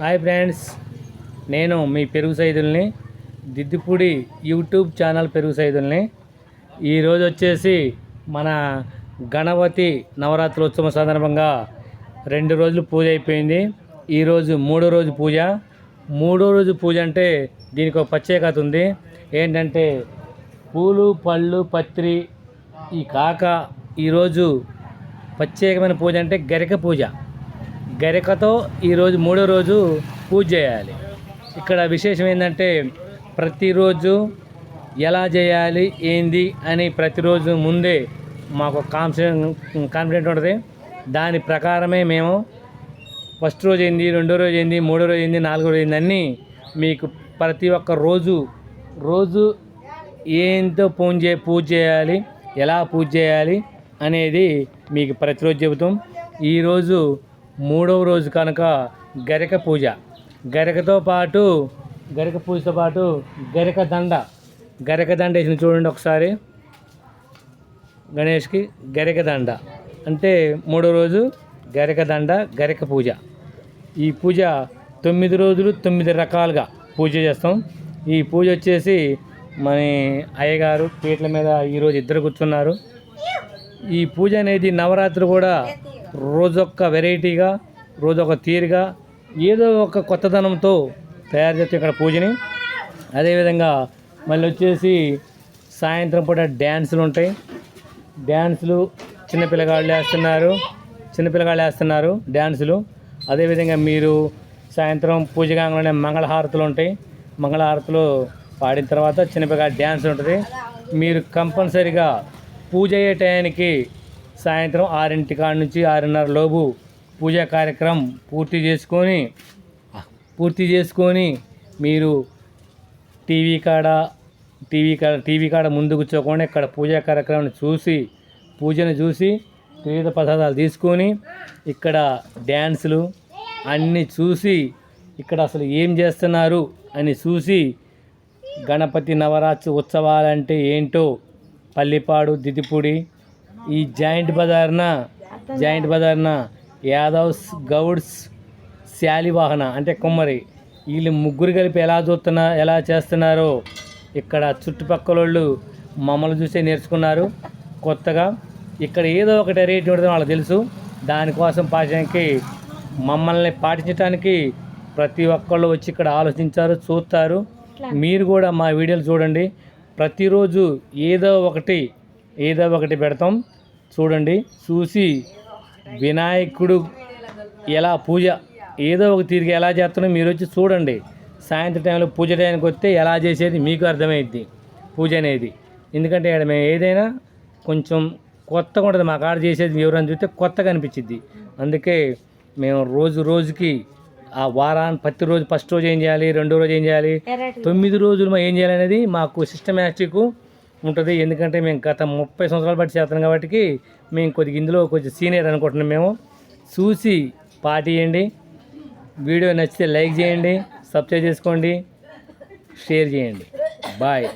Hi friends నేను మీ పెరుగు సైదుల్ని దిద్దిపూడి YouTube channel పెరుగు సైదుల్ని. ఈరోజు వచ్చేసి మన గణపతి నవరాత్రోత్సవం సందర్భంగా రెండు రోజులు పూజ అయిపోయింది. ఈరోజు మూడో రోజు పూజ. మూడో రోజు పూజ అంటే దీనికి ఒక ప్రత్యేకత ఉంది. ఏంటంటే పూలు పళ్ళు పత్రి ఈ కాక ఈరోజు ప్రత్యేకమైన పూజ అంటే గరిక పూజ. గరికతో ఈరోజు మూడో రోజు పూజ చేయాలి. ఇక్కడ విశేషం ఏంటంటే ప్రతిరోజు ఎలా చేయాలి ఏంది అని ప్రతిరోజు ముందే మాకు కాన్ఫిడెంట్ కాన్ఫిడెంట్ ఉంటుంది. దాని ప్రకారమే మేము ఫస్ట్ రోజు ఏంది రెండో రోజు ఏంది మూడో రోజు ఏంది నాలుగో రోజు ఏంది అన్నీ మీకు ప్రతి ఒక్క రోజు రోజు ఏంతో పూజ చే పూజ చేయాలి ఎలా పూజ చేయాలి అనేది మీకు ప్రతిరోజు చెబుతాం. ఈరోజు మూడవ రోజు కనుక గరిక పూజ. గరికతో పాటు గరిక పూజతో పాటు గరిక దండ. గరిక దండ వేసిన చూడండి ఒకసారి. గణేష్కి గరిక దండ. అంటే మూడో రోజు గరిక దండ గరిక పూజ. ఈ పూజ తొమ్మిది రోజులు తొమ్మిది రకాలుగా పూజ చేస్తాం. ఈ పూజ వచ్చేసి మన అయ్యగారు పీటల మీద ఈరోజు ఇద్దరు కూర్చున్నారు. ఈ పూజ అనేది నవరాత్రి కూడా రోజొక్క వెరైటీగా రోజొక తీరుగా ఏదో ఒక కొత్తదనంతో తయారు చేస్తే ఇక్కడ పూజని. అదేవిధంగా మళ్ళీ వచ్చేసి సాయంత్రం పూట డ్యాన్సులు ఉంటాయి. డ్యాన్సులు చిన్నపిల్లగాళ్ళు వేస్తున్నారు చిన్నపిల్లగాళ్ళు వేస్తున్నారు డ్యాన్సులు. అదేవిధంగా మీరు సాయంత్రం పూజ కాగానే మంగళహారతులు ఉంటాయి. మంగళహారతులు పాడిన తర్వాత చిన్నపిల్లగా డ్యాన్స్ ఉంటుంది. మీరు కంపల్సరిగా పూజ అయ్యే టయానికి సాయంత్రం ఆరింటి కాడ నుంచి ఆరున్నర లోపు పూజా కార్యక్రమం పూర్తి చేసుకొని పూర్తి చేసుకొని మీరు టీవీ కాడ టీవీ కాడ టీవీ కాడ ముందు కూర్చోకుండా ఇక్కడ పూజా కార్యక్రమాన్ని చూసి పూజను చూసి వివిధ ప్రసాదాలు తీసుకొని ఇక్కడ డ్యాన్సులు అన్నీ చూసి ఇక్కడ అసలు ఏం చేస్తున్నారు అని చూసి గణపతి నవరాత్రి ఉత్సవాలంటే ఏంటో పల్లిపాడు దిదిపూడి ఈ జాయింట్ బజార్న జాయింట్ బజార్న యాదవ్స్ గౌడ్స్ శాలివాహన అంటే కుమ్మరి. వీళ్ళు ముగ్గురు కలిపి ఎలా చూస్తున్నా ఎలా చేస్తున్నారో ఇక్కడ చుట్టుపక్కల వాళ్ళు మమ్మల్ని చూసే నేర్చుకున్నారు. కొత్తగా ఇక్కడ ఏదో ఒకటి రేట్ ఉండదు వాళ్ళకి తెలుసు. దానికోసం పాటించడానికి మమ్మల్ని పాటించడానికి ప్రతి ఒక్కళ్ళు వచ్చి ఇక్కడ ఆలోచించారు చూస్తారు. మీరు కూడా మా వీడియోలు చూడండి. ప్రతిరోజు ఏదో ఒకటి ఏదో ఒకటి పెడతాం. చూడండి చూసి వినాయకుడు ఎలా పూజ ఏదో ఒక తీరిక ఎలా చేస్తానో మీరు వచ్చి చూడండి. సాయంత్రం టైంలో పూజ టైంకి వస్తే ఎలా చేసేది మీకు అర్థమైద్ది పూజ అనేది. ఎందుకంటే ఇక్కడ మేము ఏదైనా కొంచెం కొత్తగా ఉంటుంది. మా కాడ చేసేది ఎవరైనా చూస్తే కొత్తగా అనిపించింది అందుకే మేము రోజు రోజుకి ఆ వారాన్ని ప్రతి రోజు ఫస్ట్ రోజు ఏం చేయాలి రెండో రోజు ఏం చేయాలి తొమ్మిది రోజులు ఏం చేయాలి అనేది మాకు సిస్టమేటిక్ ఉంటుంది. ఎందుకంటే మేము గత ముప్పై సంవత్సరాలు బట్టి చేస్తున్నాం కాబట్టి మేము కొద్దిగా ఇందులో కొంచెం సీనియర్ అనుకుంటున్నాం మేము. చూసి పాటియండి వీడియో నచ్చితే లైక్ చేయండి సబ్స్క్రైబ్ చేసుకోండి షేర్ చేయండి. బాయ్.